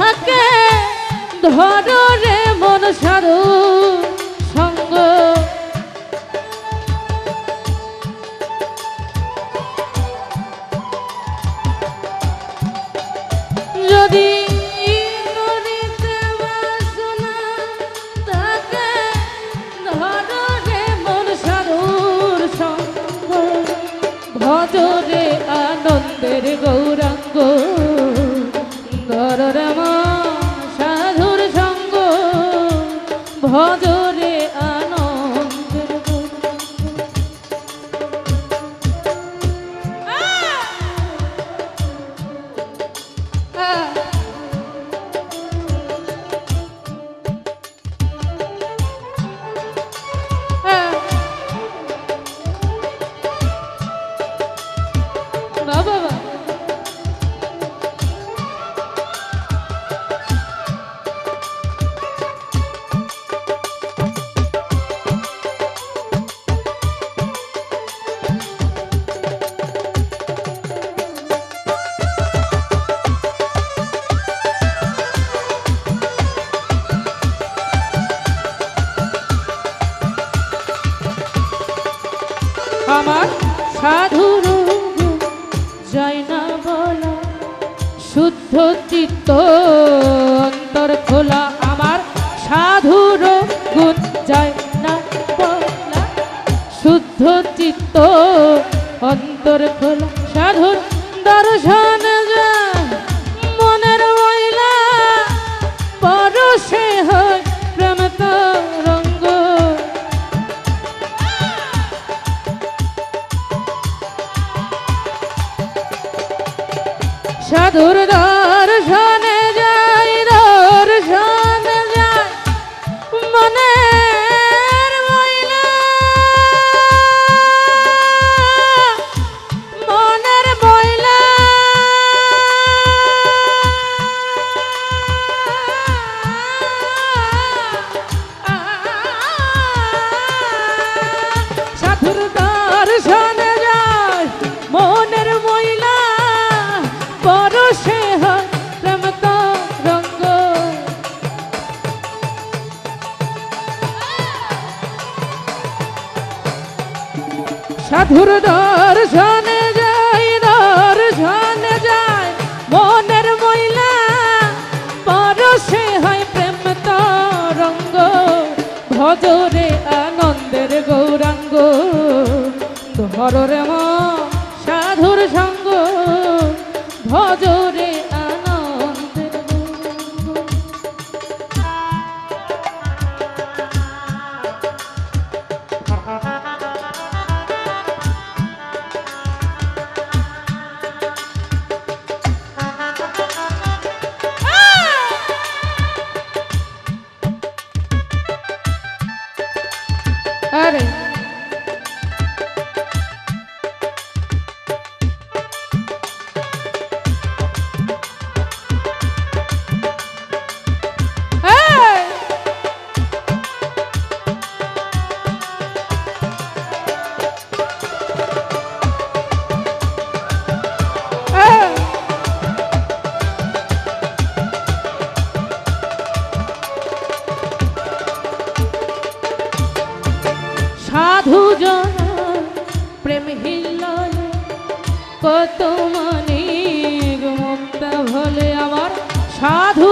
হকে ধর রে মন সারু। শুদ্ধ চিত্ত অন্তর খোলা আমার সাধুর গুণ যায় না শুদ্ধ চিত্ত সাধুর দা বসে হয় প্রেম রঙ্গ। সাধুর দর্শনে যাই, দর্শনে মনের মহিলা পরশে হয় প্রেম রঙ্গ। ভজরে আনন্দের গৌরাঙ্গ, ধররে তোমানে গুমুক্ত হলে আমার সাধু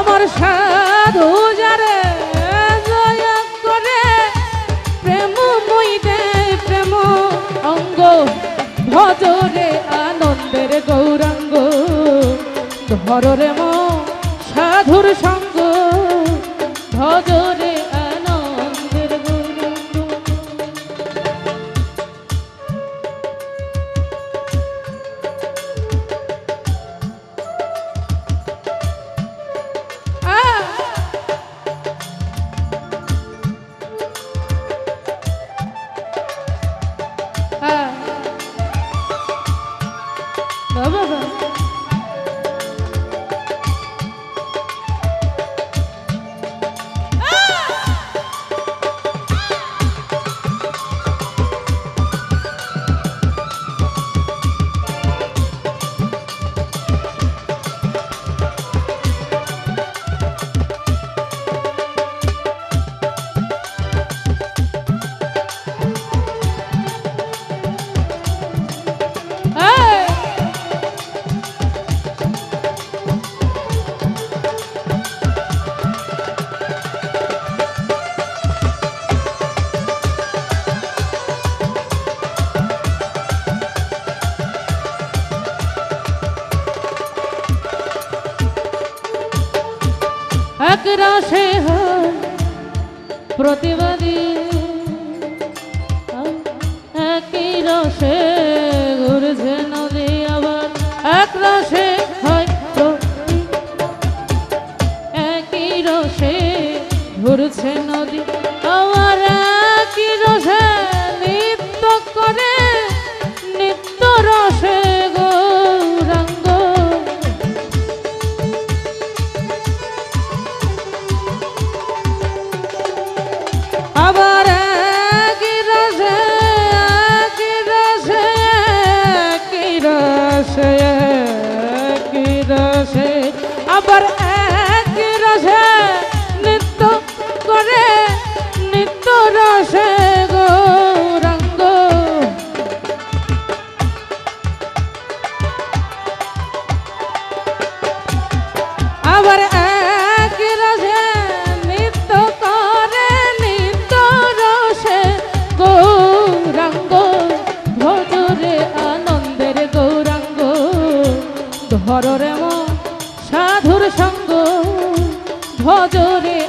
আমার সাধু যারে জয় করে, প্রেম মুই দে প্রেম অঙ্গ, ভজরে আনন্দের গৌরাঙ্গ। ধর রে সাধুর সঙ্গ, ভজরে এক রাশে হয় প্রতিবাদী। একই রসে ঘুরছে নদী আবার। এক রসে হয় একই রসে ঘুরছে নদী। আবার একই রসে নৃত্য করে, নিত্য রসে গৌরাঙ্গ। আবার এক রসে নিত্য করে, নিত্য রসে গৌরাঙ্গ। ভজরে আনন্দের গৌরাঙ্গ সাধুর সঙ্গ ভজরে